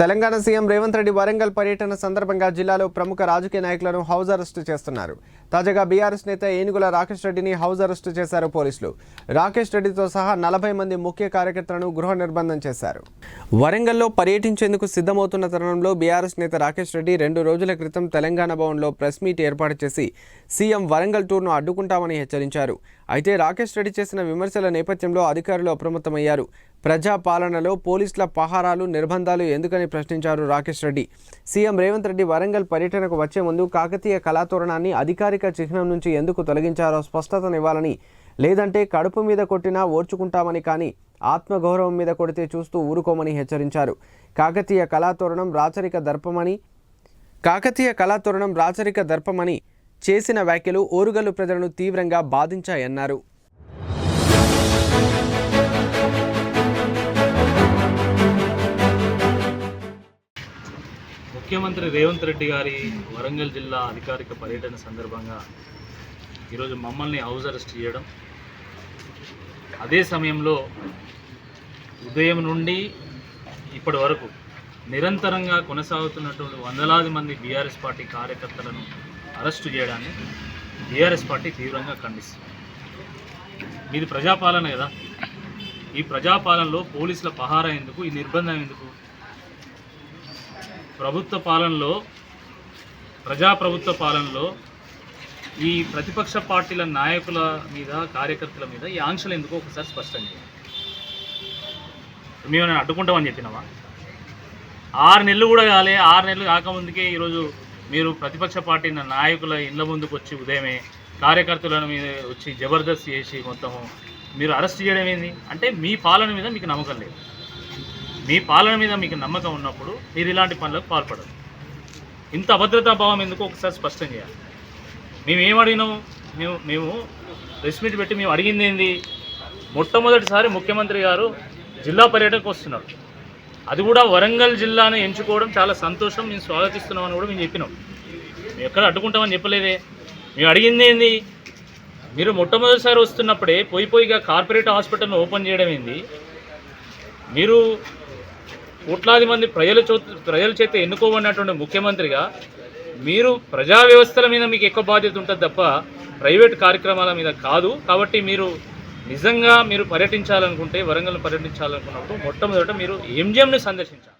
Telangana CM Revanth Reddy Warangal పర్యటన సందర్భంగా జిల్లాలో ప్రముఖ రాజకీయ నాయకులను హౌస్ అరెస్టు చేస్తున్నారు. తాజాగా బీఆర్ఎస్ నేత ఏనుగుల రాకేష్ రెడ్డిని హౌస్ అరెస్టు చేశారు పోలీసులు. రాకేష్ రెడ్డితో సహా నలభై మంది ముఖ్య కార్యకర్తలను గృహ నిర్బంధం చేశారు. వరంగల్లో పర్యటించేందుకు సిద్ధమవుతున్న తరుణంలో బీఆర్ఎస్ నేత రాకేష్ రెడ్డి రెండు రోజుల క్రితం తెలంగాణ భవన్లో ప్రెస్ మీట్ ఏర్పాటు చేసి సీఎం వరంగల్ టూర్ను అడ్డుకుంటామని హెచ్చరించారు. అయితే రాకేష్ రెడ్డి చేసిన విమర్శల నేపథ్యంలో అధికారులు అప్రమత్తమయ్యారు. ప్రజా పాలనలో పోలీసుల పహారాలు నిర్బంధాలు ఎందుకని ప్రశ్నించారు రాకేష్ రెడ్డి. సీఎం రేవంత్ రెడ్డి వరంగల్ పర్యటనకు వచ్చే ముందు కాకతీయ కళాతోరణాన్ని అధికారిక చిహ్నం నుంచి ఎందుకు తొలగించారో స్పష్టతనివ్వాలని లేదంటే కడుపు మీద కొట్టినా ఓర్చుకుంటామని కానీ ఆత్మగౌరవం మీద కొడితే చూస్తూ ఊరుకోమని హెచ్చరించారు. కాకతీయ కళాతోరణం రాచరిక దర్పమని కాకతీయ కళాతోరణం రాచరిక దర్పమని చేసిన వ్యాఖ్యలు ఓరుగల్లు ప్రజలను తీవ్రంగా బాధించాయన్నారు. ముఖ్యమంత్రి రేవంత్ రెడ్డి గారి వరంగల్ జిల్లా అధికారిక పర్యటన సందర్భంగా ఈరోజు మమ్మల్ని హౌస్ అరెస్ట్ చేయడం. అదే సమయంలో ఉదయం నుండి ఇప్పటి వరకు నిరంతరంగా కొనసాగుతున్నటువంటి వందలాది మంది బీఆర్ఎస్ పార్టీ కార్యకర్తలను అరెస్టు చేయడాన్ని బీఆర్ఎస్ పార్టీ తీవ్రంగా ఖండిస్తుంది. మీది ప్రజాపాలన కదా. ఈ ప్రజాపాలనలో పోలీసుల పహారా ఎందుకు? ఈ నిర్బంధం ఎందుకు? ప్రభుత్వ పాలనలో ప్రజాప్రభుత్వ పాలనలో ఈ ప్రతిపక్ష పార్టీల నాయకుల మీద కార్యకర్తల మీద ఈ ఆంక్షలు ఎందుకో ఒకసారి స్పష్టం చేయాలి మేము అడ్డుకుంటామని చెప్పినావా? ఆరు నెలలు కూడా కాలే ఆరు నెలలు కాకముందుకే ఈరోజు మీరు ప్రతిపక్ష పార్టీ నాయకుల ఇళ్ళ ముందుకు వచ్చి ఉదయమే కార్యకర్తలను మీద వచ్చి జబర్దస్త్ చేసి మొత్తము మీరు అరెస్ట్ చేయడం ఏంది? అంటే మీ పాలన మీద మీకు నమ్మకం లేదు. మీ పాలన మీద మీకు నమ్మకం ఉన్నప్పుడు మీరు ఇలాంటి పనులకు పాల్పడరు. ఇంత అభద్రతా భావం ఎందుకు ఒకసారి స్పష్టం చేయాలి. మేము ఏం అడిగినాము మేము మేము ప్రెస్ మీట్ పెట్టి మేము అడిగింది ఏంది? మొట్టమొదటిసారి ముఖ్యమంత్రి గారు జిల్లా పర్యటనకు వస్తున్నారు. అది కూడా వరంగల్ జిల్లాను ఎంచుకోవడం చాలా సంతోషం. మేము స్వాగతిస్తున్నామని కూడా మేము చెప్పినాం. మేము ఎక్కడ అడ్డుకుంటామని చెప్పలేదే. మేము అడిగింది ఏంది? మీరు మొట్టమొదటిసారి వస్తున్నప్పుడే పోయి పోయిగా కార్పొరేట్ హాస్పిటల్ను ఓపెన్ చేయడం ఏంది? మీరు కోట్లాది మంది ప్రజల చో ప్రజల చేత ఎన్నుకోబడినటువంటి ముఖ్యమంత్రిగా మీరు ప్రజా వ్యవస్థల మీద మీకు ఎక్కువ బాధ్యత ఉంటుంది తప్ప ప్రైవేట్ కార్యక్రమాల మీద కాదు. కాబట్టి మీరు నిజంగా మీరు పర్యటించాలనుకుంటే వరంగల్ పర్యటించాలనుకున్నప్పుడు మొట్టమొదట మీరు ఎంజిఎంని సందర్శించాలి.